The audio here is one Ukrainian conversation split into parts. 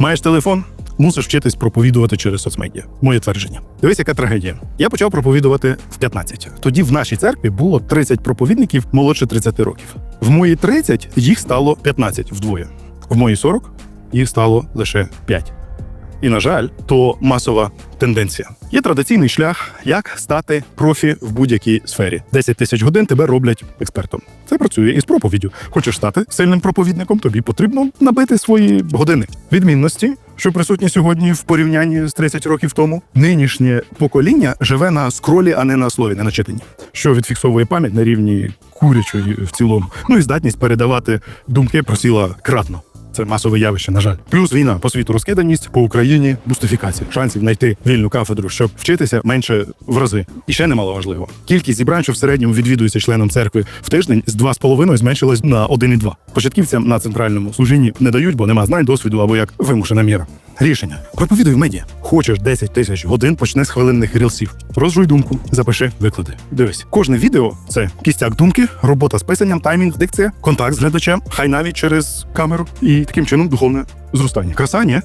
Маєш телефон? Мусиш вчитись проповідувати через соцмедіа. Моє твердження. Дивись, яка трагедія. Я почав проповідувати в 15. Тоді в нашій церкві було 30 проповідників молодше 30 років. В мої 30 їх стало 15 вдвоє. В мої 40 їх стало лише 5. І, на жаль, то масова тенденція. Є традиційний шлях, як стати профі в будь-якій сфері. 10 тисяч годин тебе роблять експертом. Це працює і з проповіддю. Хочеш стати сильним проповідником, тобі потрібно набити свої години. Відмінності, що присутні сьогодні в порівнянні з 30 років тому. Нинішнє покоління живе на скролі, а не на слові, не на читанні, що відфіксовує пам'ять на рівні курячої в цілому. Ну і здатність передавати думки просіла кратно. Це масове явище, на жаль. Плюс війна по світу розкиданість, по Україні бустифікація. Шансів знайти вільну кафедру, щоб вчитися менше в рази. І ще немало важливо. Кількість зібрань, що в середньому відвідується членом церкви в тиждень, з 2,5 зменшилась на 1,2. Початківцям на центральному служінні не дають, бо нема знань, досвіду або як вимушена міра. Рішення. Проповідуй в медіа. Хочеш 10 тисяч годин, почни з хвилинних рілсів. Розжуй думку, запиши, виклади. Дивись, кожне відео це кістяк думки, робота з писанням, таймінг, дикція, контакт з глядачем, хай навіть через камеру і таким чином духовне зростання. Краса, ні?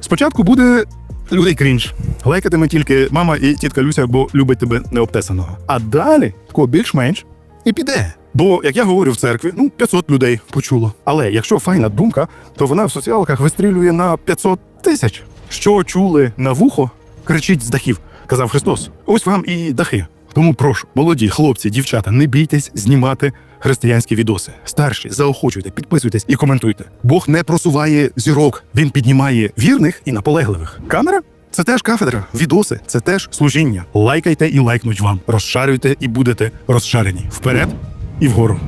Спочатку буде людей крінж. Лайкатиме тільки мама і тітка Люся, бо любить тебе необтесаного. А далі такого більш-менш і піде. Бо, як я говорю в церкві, ну 500 людей почуло. Але якщо файна думка, то вона в соціалках вистрілює на 500 тисяч. Що чули на вухо, кричить з дахів, казав Христос. Ось вам і дахи. Тому прошу, молоді хлопці, дівчата, не бійтесь знімати християнські відоси. Старші, заохочуйте, підписуйтесь і коментуйте. Бог не просуває зірок, він піднімає вірних і наполегливих. Камера це теж кафедра, відоси це теж служіння. Лайкайте і лайкнуть вам. Розшарюйте і будете розшарені. Вперед і вгору.